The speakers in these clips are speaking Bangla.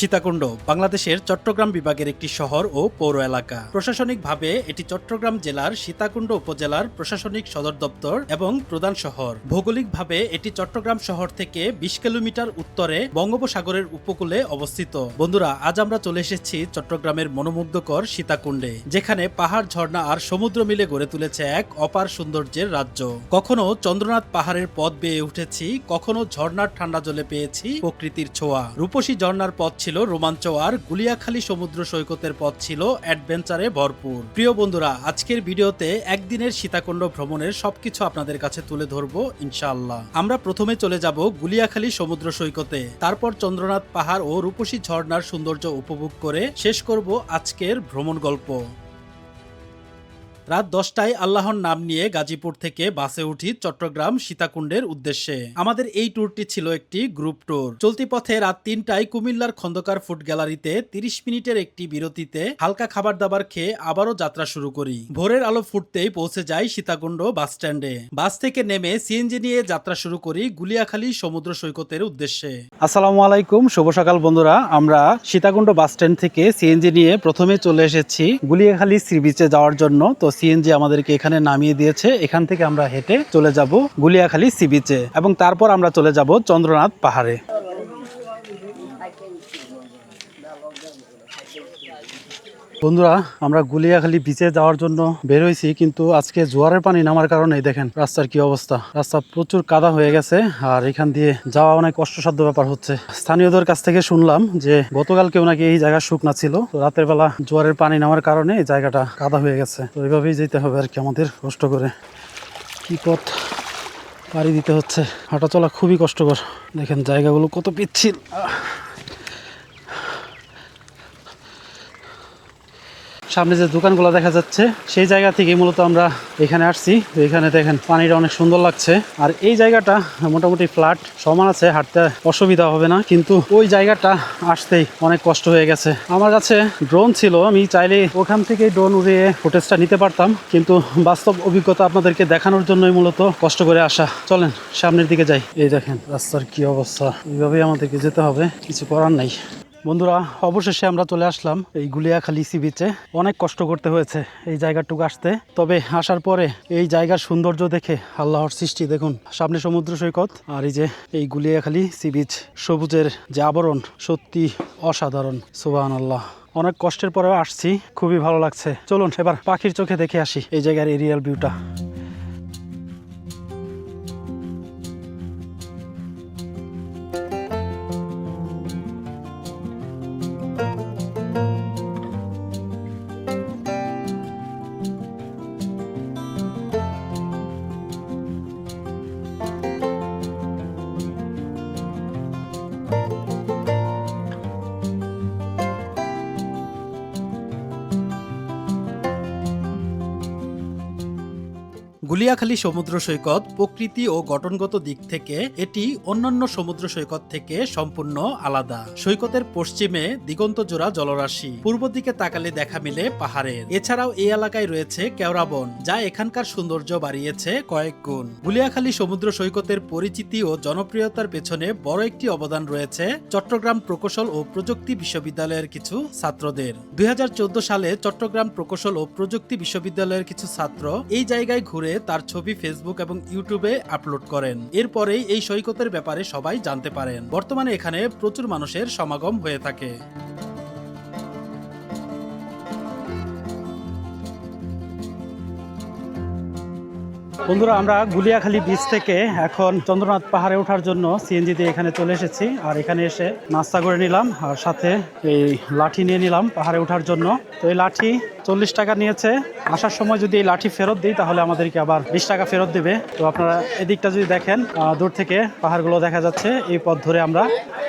সীতাকুণ্ড বাংলাদেশের চট্টগ্রাম বিভাগের একটি শহর ও পৌর এলাকা। প্রশাসনিকভাবে এটি চট্টগ্রাম জেলার সীতাকুণ্ড উপজেলার প্রশাসনিক সদর দপ্তর এবং প্রধান শহর। ভৌগোলিকভাবে এটি চট্টগ্রাম শহর থেকে বিশ কিলোমিটার উত্তরে বঙ্গোপসাগরের উপকূলে অবস্থিত। বন্ধুরা, আজ আমরা চলে এসেছি চট্টগ্রামের মনোমুগ্ধকর সীতাকুণ্ডে, যেখানে পাহাড়, ঝর্ণা আর সমুদ্র মিলে গড়ে তুলেছে এক অপার সৌন্দর্যের রাজ্য। কখনো চন্দ্রনাথ পাহাড়ের পথ বেয়ে উঠেছি, কখনো ঝর্ণার ঠান্ডা জলে পেয়েছি প্রকৃতির ছোঁয়া। রূপসী ঝর্ণার পথ ছিল রোমাঞ্চ আর গুলিয়াখালী সমুদ্র সৈকতের পথ ছিল অ্যাডভেঞ্চারে ভরপুর। প্রিয় বন্ধুরা, আজকের ভিডিওতে একদিনের সীতাকুণ্ড ভ্রমণের সবকিছু আপনাদের কাছে তুলে ধরবো ইনশাআল্লাহ। আমরা প্রথমে চলে যাব গুলিয়াখালী সমুদ্র সৈকতে। তারপর চন্দ্রনাথ পাহাড় ও রূপসী ঝর্ণার সৌন্দর্য উপভোগ করে শেষ করব আজকের ভ্রমণ গল্প। রাত দশটায় আল্লাহর নাম নিয়ে গাজীপুর থেকে বাসে উঠি চট্টগ্রাম সীতাকুণ্ডের উদ্দেশ্যে। আমাদের এই ট্যুরটি ছিল একটি গ্রুপ ট্যুর। চলতি পথে রাত তিনটায় কুমিল্লার খন্দকার ফুড গ্যালারিতে তিরিশ মিনিটের একটি বিরতিতে হালকা খাবার দাবার খেয়ে আবারও যাত্রা শুরু করি। ভোরের আলো ফুটতেই পৌঁছে যাই সীতাকুণ্ড বাস স্ট্যান্ডে। বাস থেকে নেমে সিএনজি নিয়ে যাত্রা শুরু করি গুলিয়াখালী সমুদ্র সৈকতের উদ্দেশ্যে। আসসালামু আলাইকুম, শুভ সকাল বন্ধুরা। আমরা সীতাকুণ্ড বাস স্ট্যান্ড থেকে সিএনজি নিয়ে প্রথমে চলে এসেছি গুলিয়াখালী সি বিচে যাওয়ার জন্য। তো সিএনজি আমাদেরকে এখানে নামিয়ে দিয়েছে। এখান থেকে আমরা হেঁটে চলে যাব গুলিয়াখালী সি বিচে এবং তারপর আমরা চলে যাব চন্দ্রনাথ পাহাড়ে। বন্ধুরা, আমরা গুলিয়াখালি বিচে যাওয়ার জন্য বের হয়েছি, কিন্তু আজকে জোয়ারের পানি নামার কারণে দেখেন রাস্তার কি অবস্থা। রাস্তা প্রচুর কাদা হয়ে গেছে, আর এখান দিয়ে যাওয়া অনেক কষ্টসাধ্য ব্যাপার হচ্ছে। স্থানীয়দের কাছ থেকে শুনলাম যে গতকাল কেউ নাকি এই জায়গা শুকনা ছিল, তো রাতের বেলা জোয়ারের পানি নামার কারণে এই জায়গাটা কাদা হয়ে গেছে। তো এইভাবেই যেতে হবে আর কি আমাদের, কষ্ট করে। কি পথ পাড়ি দিতে হচ্ছে? হাঁটা চলা খুবই কষ্টকর। দেখেন জায়গাগুলো কত পিচ্ছিল। সামনে যে দোকানগুলো দেখা যাচ্ছে, সেই জায়গা থেকে মূলত আমরা এখানে আসছি। তো এখানে দেখেন, পানিটা অনেক সুন্দর লাগছে। আর এই জায়গাটা মোটামুটি ফ্ল্যাট, সমান আছে, হাঁটতে অসুবিধা হবে না। কিন্তু ওই জায়গাটা আসতেই অনেক কষ্ট হয়ে গেছে। আমার কাছে ড্রোন ছিল, আমি চাইলে ওখান থেকে ড্রোন উড়িয়ে ফুটেজটা নিতে পারতাম। কিন্তু বাস্তব অভিজ্ঞতা আপনাদেরকে দেখানোর জন্যই মূলত কষ্ট করে আসা। চলেন, সামনের দিকে যাই। এই দেখেন, রাস্তার কি অবস্থা। এইভাবেই আমাদেরকে যেতে হবে, কিছু করার নাই। বন্ধুরা, অবশেষে আমরা চলে আসলাম এই গুলিয়াখালী সি বিচে অনেক কষ্ট করতে হয়েছে এই জায়গাটুকু আসতে। তবে আসার পরে এই জায়গার সৌন্দর্য দেখে আল্লাহর সৃষ্টি, দেখুন, সামনে সমুদ্র সৈকত আর এই যে এই গুলিয়াখালী সি বিচ সবুজের যে আবরণ সত্যি অসাধারণ সুবাহ আল্লাহ অনেক কষ্টের পরেও আসছি, খুবই ভালো লাগছে। চলুন, এবার পাখির চোখে দেখে আসি এই জায়গার এরিয়াল ভিউটা গুলিয়াখালী সমুদ্র সৈকত প্রকৃতি ও গঠনগত দিক থেকে এটি অন্যান্য সমুদ্র সৈকত থেকে সম্পূর্ণ আলাদা। সৈকতের পশ্চিমে দিগন্ত জোড়া জলরাশি, পূর্ব দিকে তাকালে দেখা মিলে পাহাড়ের। এছাড়াও এই এলাকায় রয়েছে কেওড়াবন যা এখানকার সৌন্দর্য বাড়িয়েছে কয়েক গুণ। গুলিয়াখালী সমুদ্র সৈকতের পরিচিতি ও জনপ্রিয়তার পেছনে বড় একটি অবদান রয়েছে চট্টগ্রাম প্রকৌশল ও প্রযুক্তি বিশ্ববিদ্যালয়ের কিছু ছাত্রদের। দুই হাজার চোদ্দ সালে চট্টগ্রাম প্রকৌশল ও প্রযুক্তি বিশ্ববিদ্যালয়ের কিছু ছাত্র এই জায়গায় ঘুরে তার ছবি ফেসবুক এবং ইউটিউবে আপলোড করেন। এরপরেই এই সৈকতের ব্যাপারে সবাই জানতে পারেন। বর্তমানে এখানে প্রচুর মানুষের সমাগম হয়ে থাকে। বন্ধুরা, আমরা গুলিয়াখালী বিচ থেকে এখন চন্দ্রনাথ পাহাড়ে ওঠার জন্য সিএনজি দিয়ে এখানে চলে এসেছি। আর এখানে এসে নাস্তা করে নিলাম, আর সাথে এই লাঠি নিয়ে নিলাম পাহাড়ে ওঠার জন্য। তো এই লাঠি চল্লিশ টাকা নিয়েছে। আসার সময় যদি এই লাঠি ফেরত দিই, তাহলে আমাদেরকে আবার বিশ টাকা ফেরত দেবে। তো আপনারা এদিকটা যদি দেখেন দূর থেকে পাহাড়গুলো দেখা যাচ্ছে। এই পথ ধরে আমরা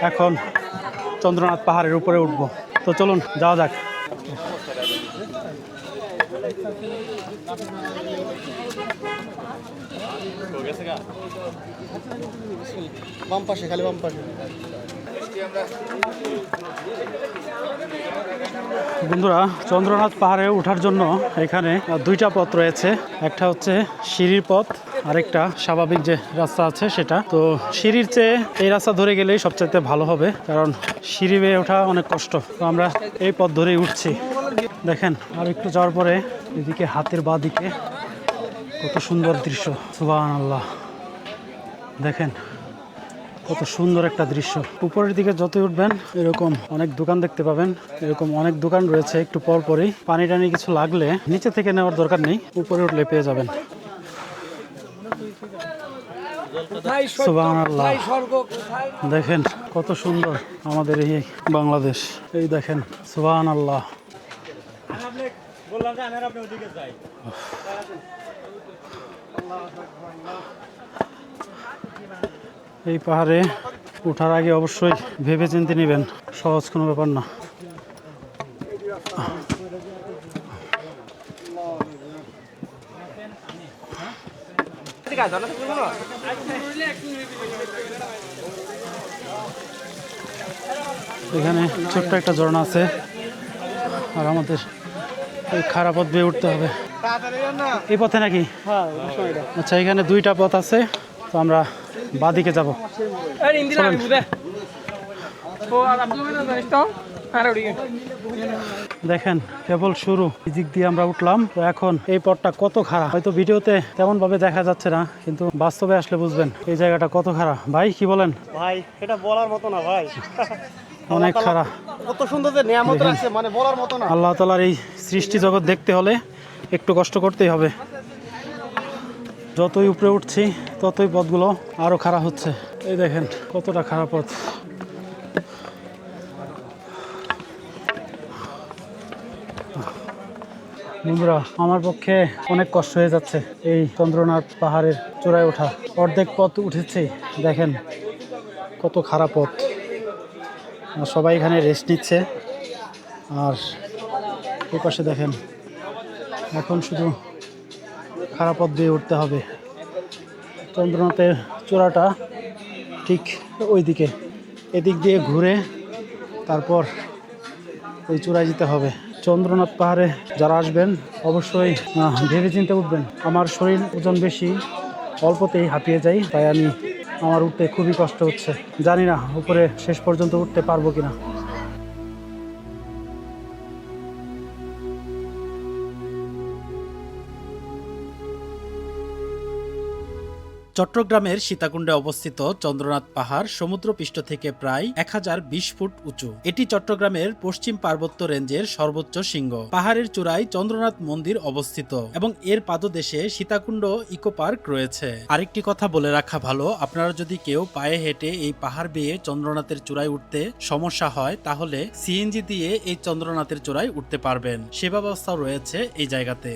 এখন চন্দ্রনাথ পাহাড়ের উপরে উঠবো। তো চলুন, যাওয়া যাক। বাম পাশে খালি বাম পাশে। বন্ধুরা, চন্দ্রনাথ পাহাড়ে ওঠার জন্য এখানে দুইটা পথ রয়েছে। একটা হচ্ছে সিঁড়ির পথ, আরেকটা স্বাভাবিক যে রাস্তা আছে সেটা। তো সিঁড়ির চেয়ে এই রাস্তা ধরে গেলেই সবচাইতে ভালো হবে, কারণ সিঁড়ি বেয়ে ওঠা অনেক কষ্ট। তো আমরা এই পথ ধরেই উঠছি। দেখেন, আর একটু যাওয়ার পরে এদিকে হাতের বা দিকে কত সুন্দর দৃশ্য। সুবাহ আল্লাহ দেখেন কত সুন্দর একটা দৃশ্য। উপরের দিকে যতই উঠবেন এরকম অনেক দোকান দেখতে পাবেন এরকম অনেক দোকান রয়েছে একটু পর পরই। পানি টানি কিছু লাগলে নিচে থেকে নেওয়ার দরকার নেই উপরে উঠলে পেয়ে যাবেন। দেখেন কত সুন্দর আমাদের এই বাংলাদেশ। এই দেখেন সুবাহান আল্লাহ এই পাহাড়ে ওঠার আগে অবশ্যই ভেবে চিন্তে নেবেন। সহজ কোনো ব্যাপার না। এখানে ছোট্ট একটা ঝর্ণা আছে। আর আমাদের এই খারাপ পথ বেয়ে উঠতে হবে। এই পথে নাকি? আচ্ছা এখানে দুইটা পথ আছে। তো আমরা বাদিকে যাব। এই ইন্দিরা আমি বুঝে ও আর আব্দুল জানিস তো আর ওদিকে। দেখেন কেবল শুরু। দিক দিয়ে আমরা উঠলাম। তো এখন এই পথটা কত খারাপ হয়তো ভিডিওতে তেমন ভাবে দেখা যাচ্ছে না কিন্তু বাস্তবে আসলে বুঝবেন এই জায়গাটা কত খারাপ ভাই কি বলেন? ভাই এটা বলার মতো না ভাই। অনেক খারাপ কত সুন্দর যে নিয়ামত রাখছে মানে বলার মতো না। আল্লাহ তালার এই সৃষ্টি জগৎ দেখতে হলে একটু কষ্ট করতেই হবে। যতই উপরে উঠছি, ততই পথগুলো আরও খারাপ হচ্ছে। এই দেখেন, কতটা খারাপ পথ। বন্ধুরা, আমার পক্ষে অনেক কষ্ট হয়ে যাচ্ছে এই চন্দ্রনাথ পাহাড়ের চূড়ায় ওঠা। অর্ধেক পথ উঠেছি, দেখেন কত খারাপ পথ। সবাই এখানে রেস্ট নিচ্ছে। আর এই পাশে দেখেন, এখন শুধু খারাপ পথ দিয়ে উঠতে হবে। চন্দ্রনাথের চূড়াটা ঠিক ওই দিকে এদিক দিয়ে ঘুরে তারপর ওই চূড়ায় যেতে হবে। চন্দ্রনাথ পাহাড়ে যারা আসবেন, অবশ্যই ভেবে চিন্তে উঠবেন। আমার শরীর ওজন বেশি, অল্পতেই হাঁপিয়ে যাই, তাই আমি আমার উঠতে খুবই কষ্ট হচ্ছে। জানি না উপরে শেষ পর্যন্ত উঠতে পারব কিনা। চট্টগ্রামের সীতাকুণ্ডে অবস্থিত চন্দ্রনাথ পাহাড় সমুদ্রপৃষ্ঠ থেকে প্রায় এক হাজার বিশ ফুট উঁচু। এটি চট্টগ্রামের পশ্চিম পার্বত্য রেঞ্জের সর্বোচ্চ শৃঙ্গ। পাহাড়ের চূড়ায় চন্দ্রনাথ মন্দির অবস্থিত এবং এর পাদদেশে সীতাকুণ্ড ইকো পার্ক রয়েছে। আরেকটি কথা বলে রাখা ভালো, আপনারা যদি কেউ পায়ে হেঁটে এই পাহাড় বেয়ে চন্দ্রনাথের চূড়ায় উঠতে সমস্যা হয়, তাহলে সিএনজি দিয়ে এই চন্দ্রনাথের চূড়ায় উঠতে পারবেন। সেবা ব্যবস্থাও রয়েছে এই জায়গাতে।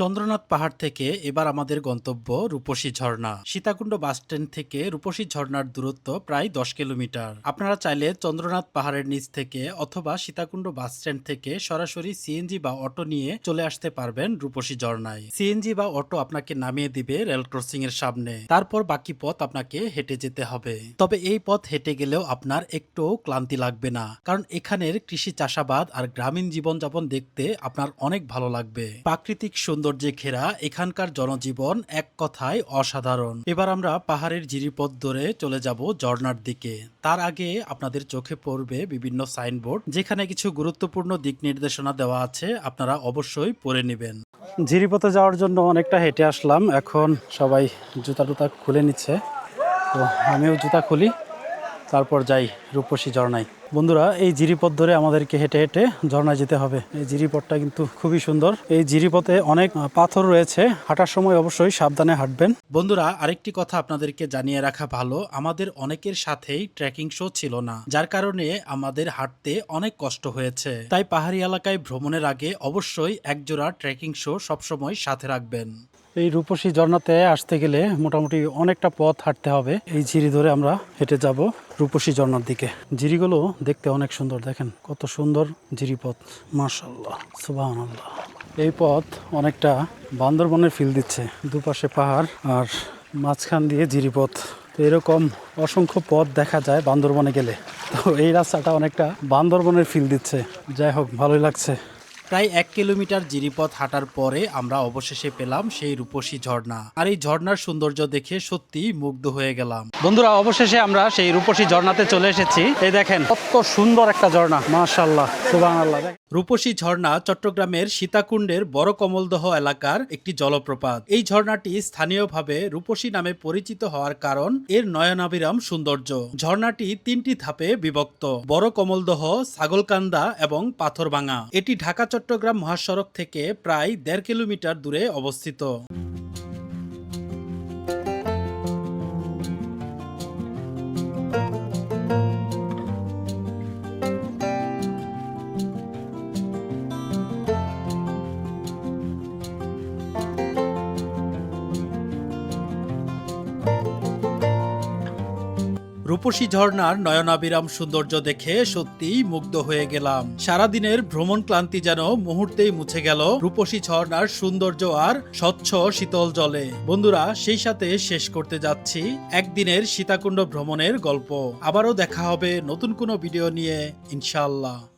চন্দ্রনাথ পাহাড় থেকে এবার আমাদের গন্তব্য রূপসী ঝর্ণা। সীতাকুণ্ড বাসস্ট্যান্ড থেকে রূপসী ঝর্ণার দূরত্ব প্রায় দশ কিলোমিটার। আপনারা চাইলে চন্দ্রনাথ পাহাড়ের নিচ থেকে অথবা সীতাকুণ্ড বাসস্ট্যান্ড থেকে সরাসরি সিএনজি বা অটো নিয়ে চলে আসতে পারবেন রূপসী ঝর্ণায়। সিএনজি বা অটো আপনাকে নামিয়ে দিবে রেল ক্রসিং এর সামনে। তারপর বাকি পথ আপনাকে হেঁটে যেতে হবে। তবে এই পথ হেঁটে গেলেও আপনার একটু ক্লান্তি লাগবে না। কারণ এখানের কৃষি চাষাবাদ আর গ্রামীণ জীবনযাপন দেখতে আপনার অনেক ভালো লাগবে। প্রাকৃতিক সৌন্দর্যে ঘেরা এখানকার জনজীবন এক কথায় অসাধারণ। এবার আমরা পাহাড়ের জিরিপথ ধরে চলে যাব ঝর্ণার দিকে। তার আগে আপনাদের চোখে পড়বে বিভিন্ন সাইনবোর্ড, যেখানে কিছু গুরুত্বপূর্ণ দিক নির্দেশনা দেওয়া আছে। আপনারা অবশ্যই পড়ে নেবেন। জিরিপথে যাওয়ার জন্য অনেকটা হেঁটে আসলাম। এখন সবাই জুতা টুতা খুলে নিচ্ছে। তো আমিও জুতা খুলি। তারপর যাই রূপসী ঝর্ণায়। বন্ধুরা, এই জিরিপথ ধরে আমাদেরকে হেঁটে হেঁটে ঝর্ণায় যেতে হবে। এই জিরিপথটা কিন্তু খুবই সুন্দর। এই জিরিপথে অনেক পাথর রয়েছে। হাঁটার সময় অবশ্যই সাবধানে হাঁটবেন। বন্ধুরা, আরেকটি কথা আপনাদেরকে জানিয়ে রাখা ভালো। আমাদের অনেকের সাথেই ট্রেকিং শো ছিল না, যার কারণে আমাদের হাঁটতে অনেক কষ্ট হয়েছে। তাই পাহাড়ি এলাকায় ভ্রমণের আগে অবশ্যই একজোড়া ট্রেকিং শো সবসময় সাথে রাখবেন। এই রূপসী ঝর্ণাতে আসতে গেলে মোটামুটি অনেকটা পথ হাঁটতে হবে। এই জিরি ধরে আমরা হেঁটে যাব রূপসী ঝর্ণার দিকে। জিরিগুলো দেখতে অনেক সুন্দর, দেখেন? কত সুন্দর জিরিপথ মাশাল্লাহ সুবাহ এই পথ অনেকটা বান্দরবনের ফিল দিচ্ছে। দুপাশে পাহাড় আর মাঝখান দিয়ে জিরিপথ তো এরকম অসংখ্য পথ দেখা যায় বান্দরবনে গেলে। তো এই রাস্তাটা অনেকটা বান্দরবনের ফিল দিচ্ছে। যাই হোক, ভালোই লাগছে। প্রায় এক কিলোমিটার জিরিপথ হাঁটার পরে আমরা অবশেষে পেলাম সেই রূপসী ঝর্ণা। আর এই ঝর্ণার সৌন্দর্য দেখে সত্যি মুগ্ধ হয়ে গেলাম। বন্ধুরা, অবশেষে আমরা সেই রূপসী ঝর্ণাতে চলে এসেছি। এই দেখেন, কত সুন্দর একটা ঝর্ণা। মাশাল্লাহ সুবহানাল্লাহ। রূপসী ঝর্ণা চট্টগ্রামের সীতাকুণ্ডের বড় কমলদহ এলাকার একটি জলপ্রপাত। এই ঝর্ণাটি স্থানীয়ভাবে রূপসী নামে পরিচিত হওয়ার কারণ এর নয়নাবিরাম সৌন্দর্য। ঝর্ণাটি তিনটি ধাপে বিভক্ত। বড় কমলদহ, ছাগলকান্দা এবং পাথরভাঙা। এটি ঢাকা চট্টগ্রাম মহাসড়ক থেকে প্রায় দেড় কিলোমিটার দূরে অবস্থিত। রূপসী ঝর্ণার নয়নাবিরাম সৌন্দর্য দেখে সত্যিই মুগ্ধ হয়ে গেলাম। সারাদিনের ভ্রমণ ক্লান্তি যেন মুহূর্তেই মুছে গেল রূপসী ঝর্ণার সৌন্দর্য আর স্বচ্ছ শীতল জলে। বন্ধুরা, সেই সাথে শেষ করতে যাচ্ছি একদিনের সীতাকুণ্ড ভ্রমণের গল্প। আবারও দেখা হবে নতুন কোনো ভিডিও নিয়ে, ইনশাআল্লাহ।